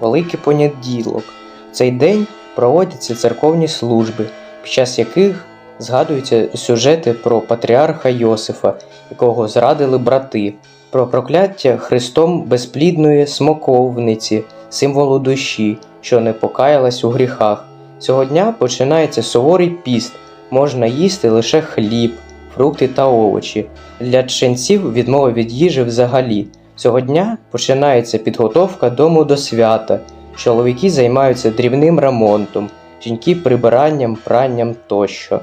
Великий Понеділок. В цей день проводяться церковні служби, під час яких згадуються сюжети про патріарха Йосифа, якого зрадили брати, про прокляття Христом безплідної смоковниці, символу душі, що не покаялась у гріхах. Цього дня починається суворий піст, можна їсти лише хліб, фрукти та овочі. Для ченців відмова від їжі взагалі. Цього дня починається підготовка дому до свята. Чоловіки займаються дрібним ремонтом, жінки прибиранням, пранням тощо.